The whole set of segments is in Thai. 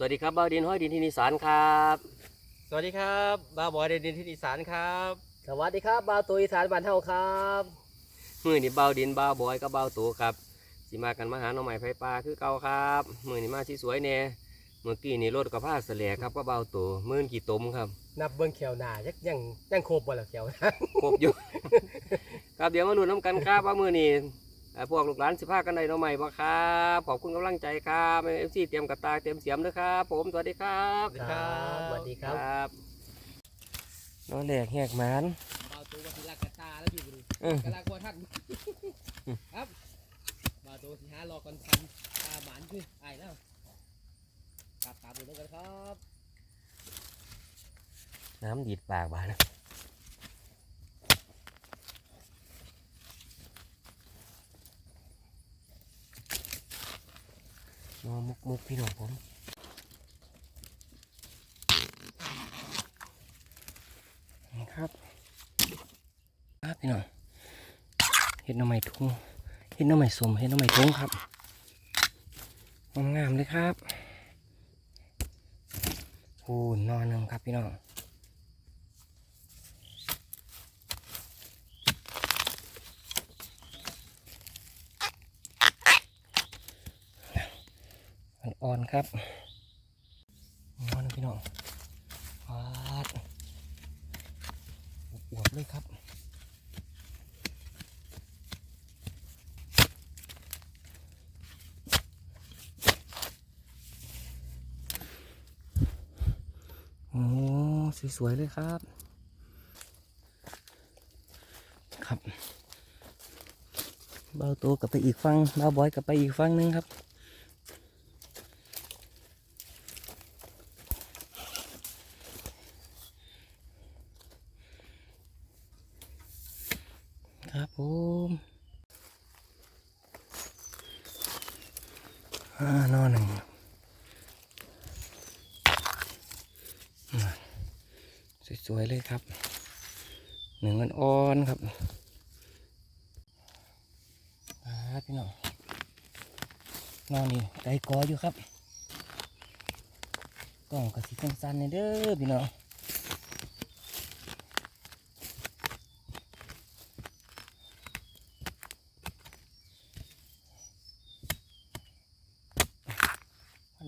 สวัสดีครับบ้าวดินห้อยดินที่นิสานครับ สวัสดีครับบาวบอยเดนดินที่อีสานครับ สวัสดีครับบ่าวตุยสารบันเทาครับมือนี่บ้าวดินบ้าวบอยกับบ้าวตูครับสิมากันมาหาหน่อไม้ไฟปลาคือเก่าครับมือนี่มาที่สวยแน่เมื่อกี้นี่รถกับผ้าเสลยครับก็บ้าวตูมือกี่ตมครับนับเบิ้งเขียวหนายังยังยังโครบบ่ล่ะเขียวหนาครบอยู่ ครับเดี๋ยวมาดูน้ำกันครับว่ามือนี่เอ่อ พวกลูกหลานสิพากันได้หน่อไม้บ่ครับขอบคุณกำลังใจครับเอฟซีเตรียมกระตายเตรียมเสียมด้วยครับ ผมสวัสดีครับสวัสดีครับสวัสดีครับบน้อแหลกแหกหมันบ่าวตุยว่าสิลากกระตาแล้วอยู่บ่ดูเออกะลากลัวท่านครับบ่าวตุยสิหารอก่อนทันตาหมานคือไอ้แล้วครับตามดูกันครับ น้ำดีดปากบาดนะ นอมุกมุกพี่น้องผมนี่ครับครับพี่น้องเห็ดน้ำไม้ทุ่งเห็ดน้ำไม้สมเห็ดน้ำไม้ทุ่งครับงามๆเลยครับโอ้นอนหนึงครับพี่น้อง อ่อนๆครับนอนพี่น้องวาดอวบเลยครับโอ้สวยๆเลยครับ ครับเบาตัวกลับไปอีกฟังเบาบอยกลับไปอีกฟังหนึงครับ ครับผมอ่านอนหนึ่งสวยๆเลยครับ หนึ่งมันอ่อนครับอาพี่น้องนอนนี่ใจกออยู่ครับกล้องกระสิบสั้นๆเลยเด้อพี่น้อง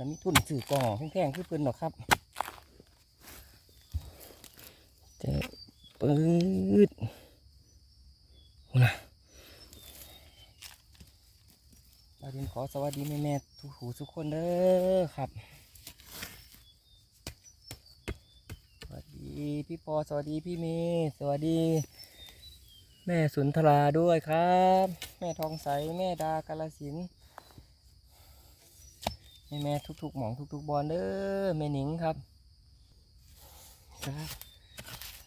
แล้วมี ทุนสื่อก่องแพงๆคือปืนหรอกครับเจะปืดโอ้นะเราดินขอสวัสดีแม่แม่ทุกหูทุกคนเด้อครับ สวัสดีพี่ปอสวัสดีพี่เมย์สวัสดี แม่สุนทราด้วยครับ แม่ทองใส แม่ดากาลสิน แม่แม่ทุกๆหมองทุก ๆบอลเด้อแม่หนิงครับครับ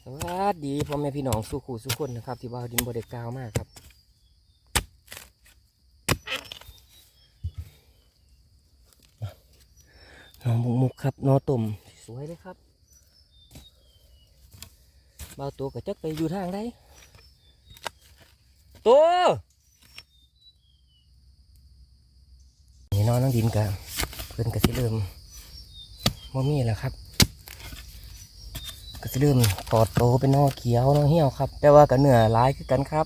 สวัสดีพ่อแม่พี่น้องสุขุสุขคนนะครับ ที่บ่าวดินบไดกาวมากครับน้องมุกมุกครับนอตุ่มสวยเลยครับบ่าตัวกระจักไปอยู่ทางใดตัวนี่นอนน้องดินกัน เพิ่นก็สิเริ่มบ่มีแล้วครับ ก็สิเริ่มตอดโตเป็นนอเขียวนอเหี่ยวครับ แต่ว่าก็เนื้อหลายคือกันครับ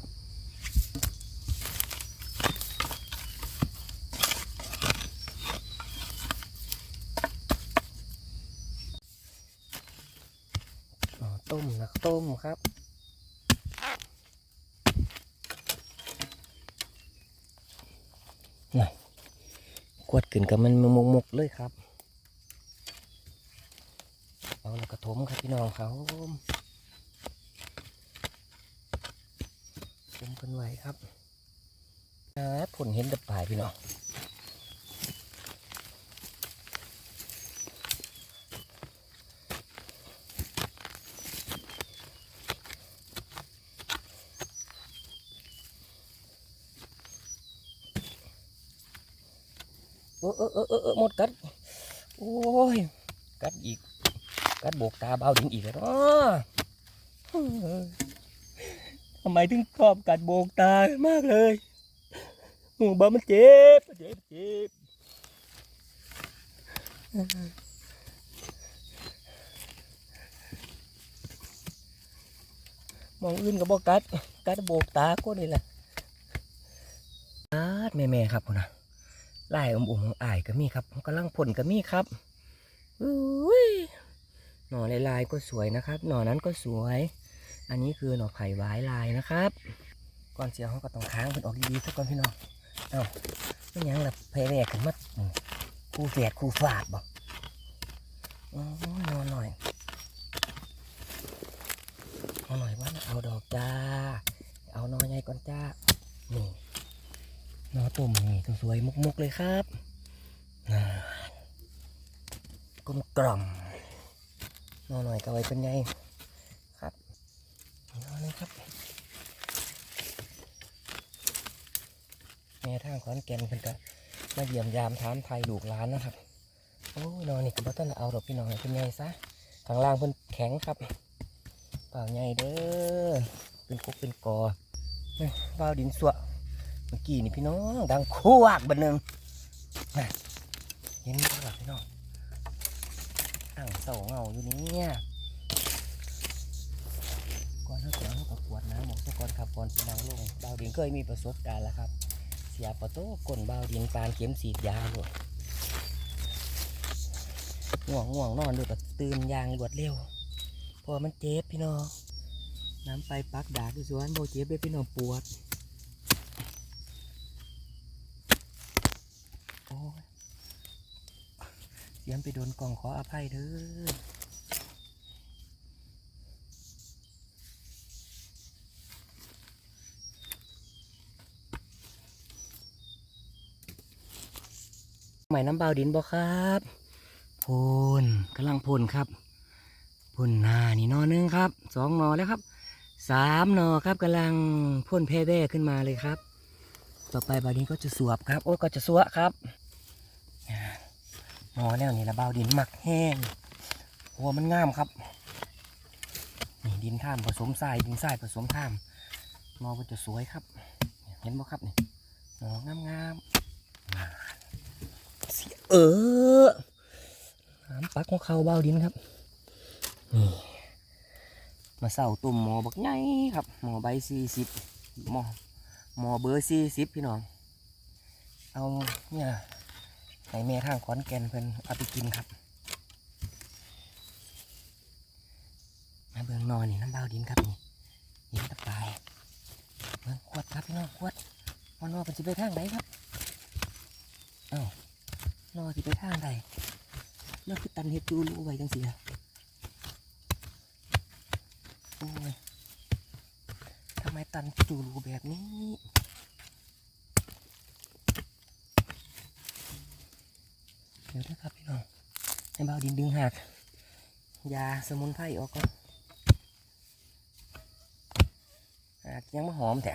อ๋อต้มนะต้มครับน่ะ กวดขึ้นกับมันมุกๆเลยครับ เอาแล้วกระทมครับพี่น้องเขาถมกันไว้ครับอ่าผลเห็นดับปลายพี่น้อง เออเออเออเออหมดกัด โอ้ย กัดอีก กัดโบกตาเบาดินอีกแล้วเนาะทำไมถึงชอบกัดโบกตามากเลยโอ้บ้ามันเจ็บ เจ็บเจ็บมองอื่นก็บอกกัด กัดโบกตาก็นี่แหละกัดแม่ๆครับพุ่นนะ ลายอมอมของอายก็มีครับกำลังผลก็มีครับอุ้ยหน่อลายๆก็สวยนะครับ หน่อนั้นก็สวย อันนี้คือหน่อไผ่หวายลายนะครับ ก่อนเสียเขาก็ต้องค้างเพิ่นออกดีๆสักก่อนพี่น้องเอ้าไม่ยังล่ะแพ้แรกขึ้นมาคู่แฝดคู่ฝาดบอกอ๋อนอนหน่อยเอาหน่อยว่าเอาดอกจา เอานอใหญ่ก่อนจ้า นี่ นอตุ่มนี่สวยๆมุกๆเลยครับน่ากลมกล่อมนอหน่อยก็ไว้เป็นไงครับนอนเลยครับแม่ทางขอนแก่นเพิ่นก็มาเยี่ยมยามถามไทยลูกหลานนะครับโอ้ยนอนนี่ก็บ่ต้องเอาดอกพี่น้องเป็นไงซะข้างล่างเพิ่นแข็งครับเปล่าใหญ่เด้อเป็นกุกเป็นกอนี่เปล่าดินสวะ เมื่อกี้นี่พี่น้อง ดังควกบันหนึ่งเห็นไหมครับพี่น้องอ่างเสาเงาอยู่เนี่ยก่อนถ้าเสียงเขาประกวดน้ำหมอกสะกอนครับก่อนสีนางลงเบาดินเคยมีประสบการณ์แล้วครับ เสียประตูก้นเบาดินปานเข็มสีดยาเลยง่วงง่วงนอนด้วยก็ตื่นยางรวดเร็วเพอมันเจ็บพี่น้องน้ำไปปักดากที่สวนโบเจ็บเลยพี่น้องปวดโอ้ย เสียงไปโดนกล่องขออภัยเด้อใหม่น้ำเบาดินบ่ครับพูนกำลังพูนครับพูนหน้านี่นอหนึงครับสองนอแล้วครับสามนอครับกำลังพ่นแพ่แว่ขึ้นมาเลยครับ ต่อไปบาดินก็จะสวบครับ โอ้ก็จะสวะครับ นอแล้วนี่ละเบาดินหมักแห้งหัวมันงามครับนี่ดินท่ามผสมทรายดินทรายผสมท่ามนอมันจะสวยครับ เห็นบ่ครับนี่นองามงามๆมาเสียเออน้ำปักของเขาเบาดินครับนี่มาเสาตุ่มหมอบักไงครับหมอใบสี่สิบหมอหมอเบอร์สี่สิบพี่น้องเอาเนี่ย ให้แม่ทางขอนแก่นเพิ่นเอาไปกินครับ มาเบิ่งนอนนี่น้ำเบาดินครับนี่นี่ตะปายเบิ่งขวดครับพี่น้องขวดว่านอเป็นสิไปทางไหนครับเอ้านอสิไปทางใดนอคือตันเห็ดจูรู้ไว้จังสิล่ะโอ้ยทำไมตันจูรูแบบนี้ ดี๋ยวนะครับพี่น้องให้เบาดินดึงหักยาสมุนไพรออกก่อนหักยังไม่หอมแต่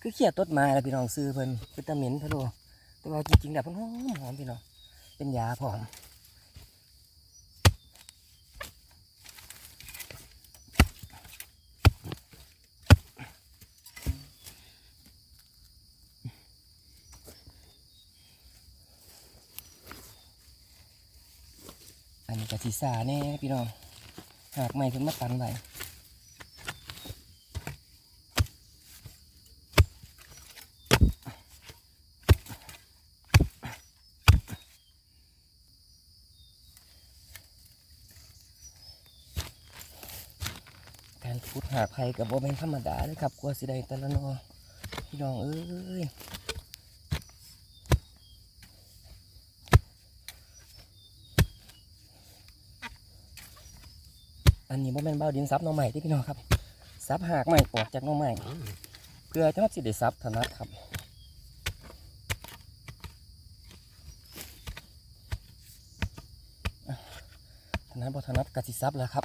คือเขียดต้นไม้แล้วพี่น้องซื้อเพิ่นวิตามินพะโลแต่ว่าจริงๆแล้วเพิ่นหอมหอมพี่น้องเป็นยาผอม อันนี้กะทิสาแน่พี่น้องหากไม่ขึ้นมาตันไว้การพุดหาไผ่กับโบเป็นธรรมดาเลยครับกลัวสิได้แต่ละนอพี่น้องเอ้ย นนี้บ่แม่นเบ้าดินซับหน้องใหม่ที่พี่น้องครับซับหากใหม่ออกจากหน้องใหม่เพื่อจะมาสิได้ซับถนัดครับถนัดบ่ถนัดกะสิซับแล้วครับ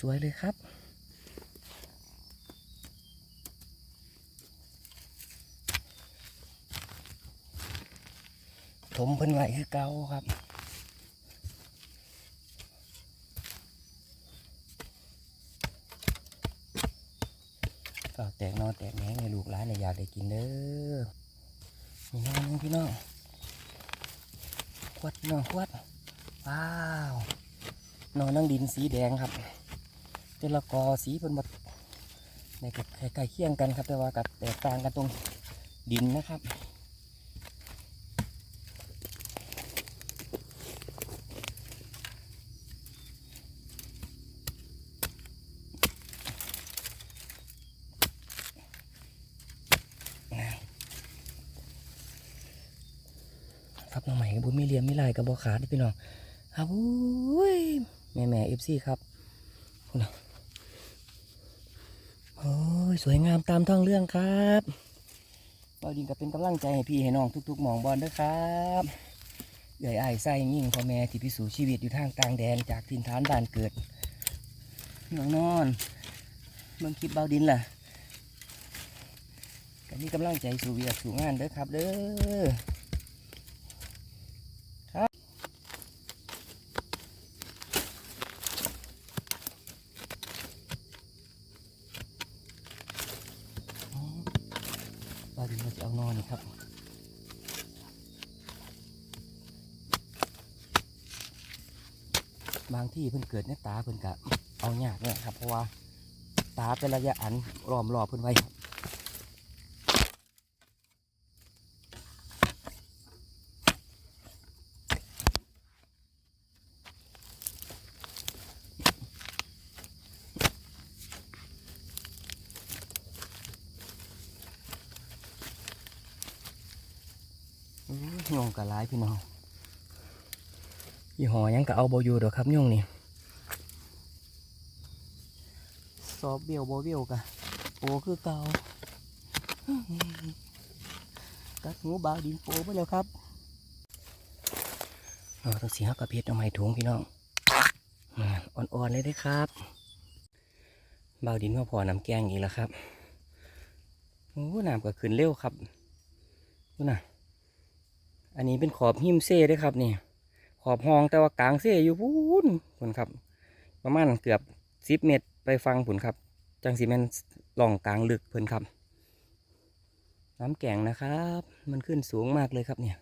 สวยเลยครับ ถมเพิ่นไหวคือเก่าครับก็แตกนอแตกแหนงในลูกหลานในอยากได้กินเด้อมีน้องนึงพี่น้องขวดน้องขวดว้าวนอนนั่งดินสีแดงครับ เป็นละกอสีเป็นแบบในกับใกล้เคียงกันครับ แต่ว่ากับแตกต่างกันตรงดินนะครับครับน้องใหม่กับบุญมีเลียมมีลายกับบอขาดพี่น้องครับอุ้ยแม่แม่เอฟซีครับคุณน่ะโอ้ย สวยงามตามท้องเรื่องครับเราดินก็เป็นกำลังใจให้พี่ให้น้องทุกๆหมองบอลด้วยครับใหญ่ไอ้ไส้ยิ่งพ่อแม่ที่พิสูจน์ชีวิตอยู่ทางต่างแดนจากถิ่นฐานบ้านเกิดน้องนอนเมืองคลิปเบาดินล่ะก็มีกำลังใจสู่เวียสู่งานเด้อครับเด้อ ตอนนี้เราจะเอานอนนี่ครับ บาง ที่เพิ่นเกิดในตาเพิ่นกะเอายากเนี่ยครับ เพราะว่าตาเป็นระยะอันล้อมรอบเพิ่นไว้ครับอื้อยงกะหลายพี่น้อง ยี่ห้อหยังกะเอาโบอยู่ดอกครับยงนี่สอบเบี้ยวโบเบี้ยวกะโปคือเก่ากัดหูบาวดินโปไปแล้วครับเราต้องเสียกับเพชรเอาไม้ถุงพี่น้องอ่าอ่อนๆเลยได้อครับบาวดินมาพอน้ำแกงอีกแล้วครับโอ้น้ำก็ขึ้นเร็วครับดูนะอันนี้เป็นขอบหิมเซ่เด้วยครับนี่ ขอบห้องแต่ว่ากลางเซ่อยู่พูนผุนครับ ประมาณเกือบสิบเมตรไปฟังผุนครับ จังสีแมนหล่องกลางลึกเพิ่นครับ น้ำแก่งนะครับ มันขึ้นสูงมากเลยครับเนี่ย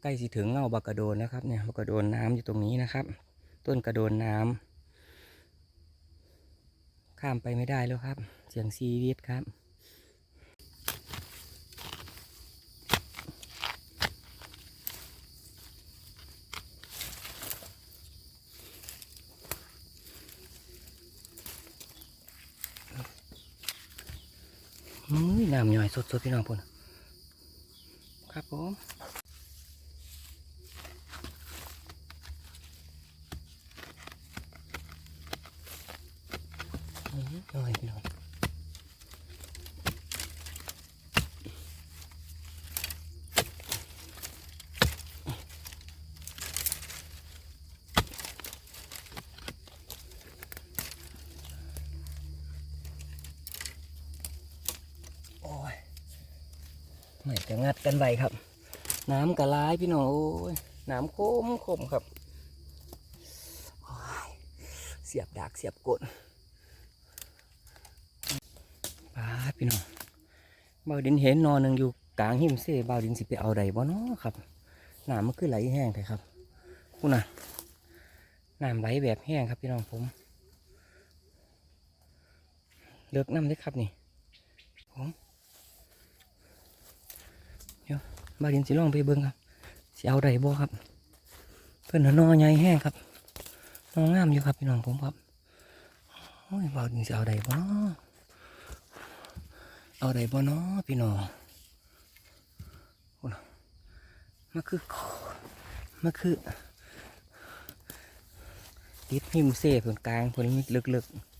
ใกล้สิถึงเงาบักกระโดนนะครับเนี่ยบักกระโดนน้ำอยู่ตรงนี้นะครับ ต้นกระโดนน้ำข้ามไปไม่ได้แล้วครับ เสียงซีวิตครับ น้ำย่อยสดๆพี่น้องพุ่นครับผมอื้อย่อยพี่น้องโอ้ยไม่จะ งัดกันไว้ครับ น้ำกระลายพี่น้องโอ้ยน้ำคมคมครับเสียบดากเสียบกดป้าพี่น้องเบาดินเห็นนอนหนึ่งอยู่กลางหิมเซ่เบาดินสิไปเอาใดบ่เนาะครับน้ำมันคือไหลแห้งเลยครับพูดนะน้ำไหลแบบแห้งครับพี่น้องผม เลือกน้ำได้ครับนี่ผมเดี๋ยว บาดินสิลองไปเบิ่งครับสิเอาใดบ่ครับ เพิ่นนอใหญ่แห้งครับนองามอยู่ครับพี่น้องผมครับโอ้ยบาดินสิเอาใดบ่เอาใดบ่เนาะพี่น้องโอ้น่ะมันคือมันคือติดหิมเซ่เพิ่นกลางเพิ่นมิดลึกๆ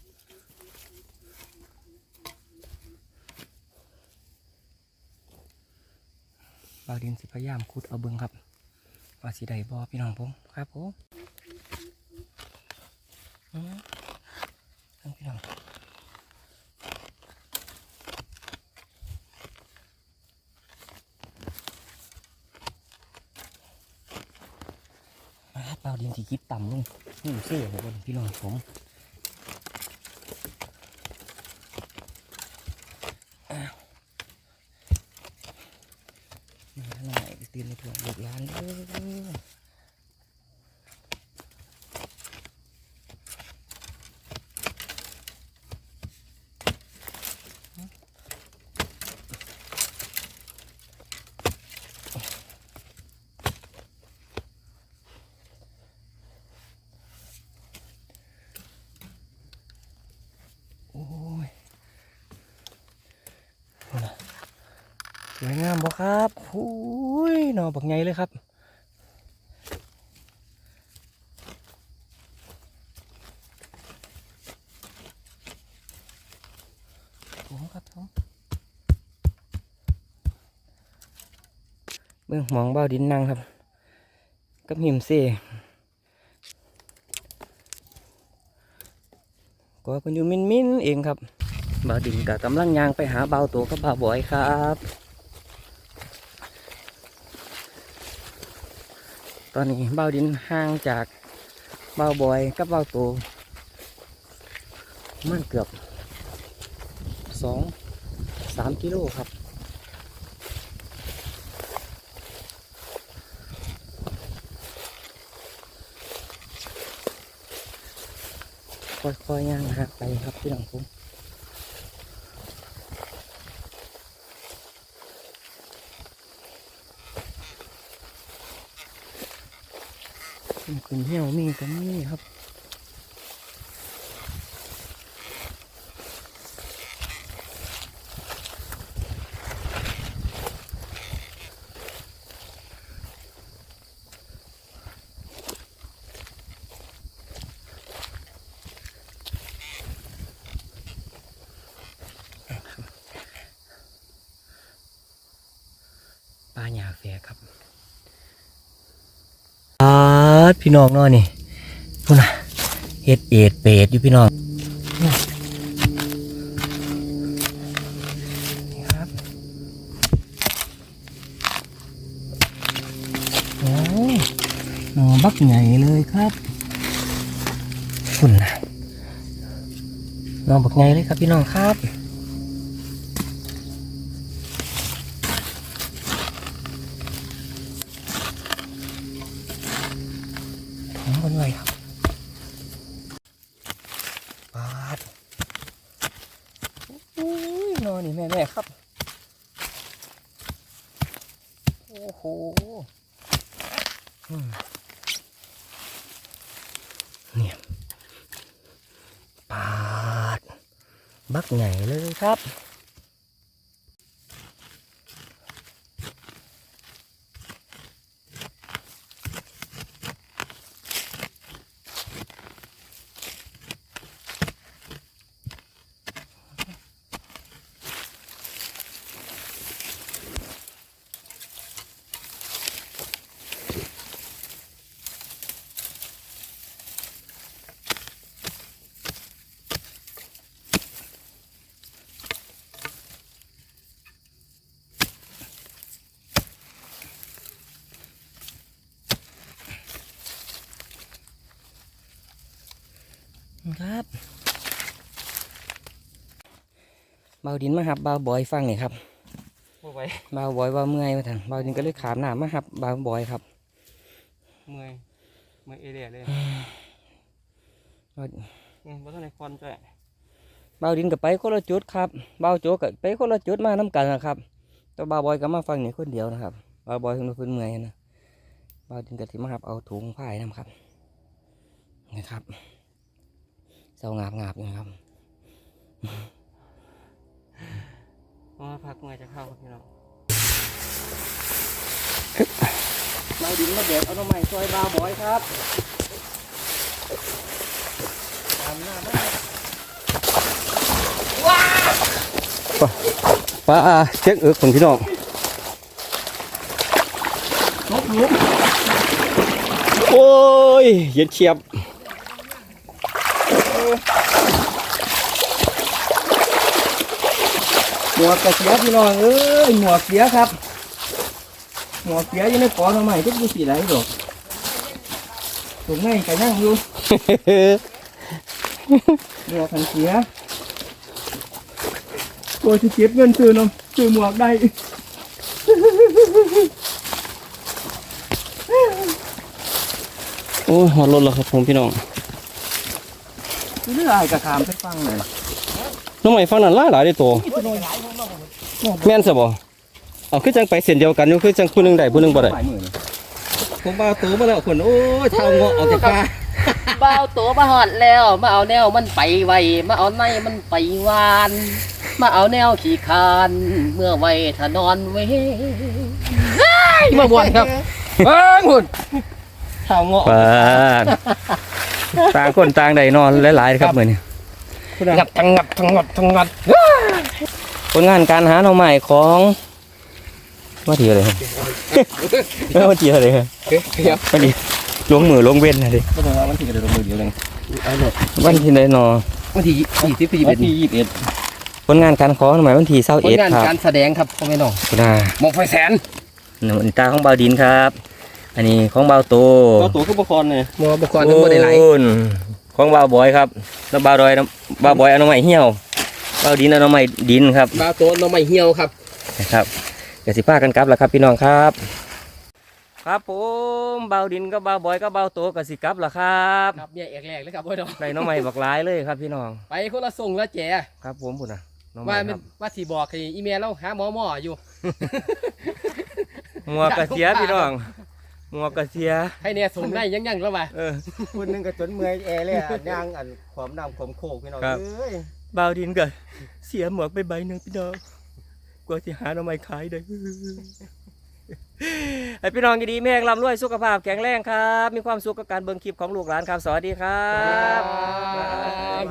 บาวดินสิพยายามขุดเอาเบิงครับว่าสิได้บ่พี่น้องผมครับผมอืมเอาพี่น้องมาเปล่าดินที่คิดต่ำลงนี่เสื้อเลยบนพี่น้องผมอ้าวมาหน่อย ตื่นในถ่วลูกหลานเด้อโอ้ยสวยงามบ่ครับ หูยหนอบักไงเลยครับ ผมครับผมเบื้องหมองเบ้าดินนั่งครับกับหิมเซ่ก็เป็นอยู่มินมินเองครับบ่าวดินกับกำลังยางไปหาเบาตัวกับบ่าวบอยครับ อนนี้เบ่าดินห่างจากเบ่าบอยกับเบ่าตัวมันเกือบสองสามกิโลครับค่อยๆย่างหักไปครับพี่น้องผม ขึ้นขึ้นเที่ยวมีกันนี่ครับปลาหยาแฝกครับ ดพี่น้องน้อนี่พูดนะเห็ดเอ็ดเป็ดอยู่พี่น้องนี่ครับโอ้หนอบักใหญ่เลยครับคุณนะนอบักใหญ่เลยครับพี่น้องครับ เนี่ยครับ โอ้โหเนี่ยปาด บักใหญ่เลยครับ ครับเบาดินมาหับเบาบอยฟังนี่ครับบ่ไหวเบาบอยว่าเมื่อยมาทางเบาดินก็เลยขามหน้ามาหับเบาบอยครับเมื่อยเมื่อยเอเดียเลยเบาอืมบ่ต้องในควันจ้ะเบาดินกับไปคนละจุดครับเบาโจกกับไปคนละจุดมาน้กันนะครับแต่เบาบอยก็มาฟังนี่คนเดียวนะครับเบาบอยเพิ่นเพิ่นเมื่อยนะเบาดินกับที่มาหับเอาถุงผ้าให้นำครับนะครับ เศร้างาบงาบๆนะครับมาพักเมื่อยจะเข้าครับพี่น้องเบาดินมาเด็ดเอาหน่อไม้ซอยเบาบอยครับตามหน้ามาปลาเช็คเอิกของพี่น้องลบลุกโอ้ย เย็นเฉียบ หมวกกระเสียพี่น้องเอ้ยหมวกเสียครับ หมวกเสียอยู่ในกอทำไมทุกผู้สีไหลดอกตรงไหนกันยังอยู่หมวกกันเสียตัวที่เก็บเงินซื้อเนาะซื้อหมวกได้โอ้หอดรถแล้วครับผมพี่น้องเรื่องอะไรกระคามไปฟังเลย น้องใหม่ฟังนั่นหลายหลายได้ตัวแม่นซะบ่เอาคือจังไปเส้นเดียวกันอยู่คือจังผู้หนึงได้ผู้หนึงบ่ได้หลายหมื่นผมเอาตัวมาแล้วคนโอ้ยเท้าเงาะออกจากปลาบ้าวตัวมาหอดแล้ว มาเอาแนวมันไปไวมาเอาในมันไปวาน มาเอาแนวขี่คานเมื่อไวถ้านอนเว้ยมาบวนครับเอ้ยหุ่นเท้าเงาะปาดต่างคนต่างได้นอนหลายๆครับมื้อนี้ งับทั้งงับทั้งงับทั้งงับผลงานการหาหน่อไม้ของว่าทีอะไรครับไม่ว่าทีอะไรครับเฮ้ยเดี๋ยววันนี้ลงมือลงเว้นนะดิก็ต้องว่าวันที่กระโดดมือเดียวเลยเอาหน่อยวันที่ใดนอวันที่ยี่สิบสี่วัเป็นนที่ยี่สิบเอ็ดผลงานการขอหน่อไม้วันที่เศร้าผลเอ็ดงานครับการแสดงครับพ่อแม่น้องคุณอามองไฟแสนหนึ่งตาของเบาดินครับ อันนี้ของเบาโตก็ตัวขึ้นประคอนเลยมอบุกรนึกว่าได้ไหลโอ้น ของเบาบอยครับแล้วเบาดอยน้ำเบาบอยเอาหน่อไม้เหี่ยวเบาดินเอาหน่อไม้ดินครับบ้าวตัวน้องไม่เหี่ยวครับนะครับเดี๋ยวสิพากันกลับแล้วครับพี่น้องครับ ครับผมเบาดินก็เบาบอยก็เบาโตก็สิกลับแล้วครับครับเนี่ยเอกแรกเลยครับพ่อน้องได้หน้องใหม่บักหลายเลยครับพี่น้อง ไปคนละส่งละแจครับผมพุ่นนะน้องใหว่าม่มัคนรับว่าสีบอกให้อีเมลเราหาหมอหมออยู่หมัวกกระเสียพี่น้อง หมัวกกระเสีย ให้เนี่ยส่งได้ยังยังแล้วว่าเออ คนนึงก็จนเมื่อยแอเลยอะย่างอันความน้ำความโคกพี่น้องครับ เอ้ยเบาดินก็เสียหมวกไปใบหนึ่งพี่น้องกว่าที่หาหน้องใหม่ขายได้ให้พี่น้องดีๆแม่งร่ำรวยสุขภาพแข็งแรงครับ มีความสุขกับการเบิ่งคลิปของลูกหลานครับ สวัสดีครับ ครับบาย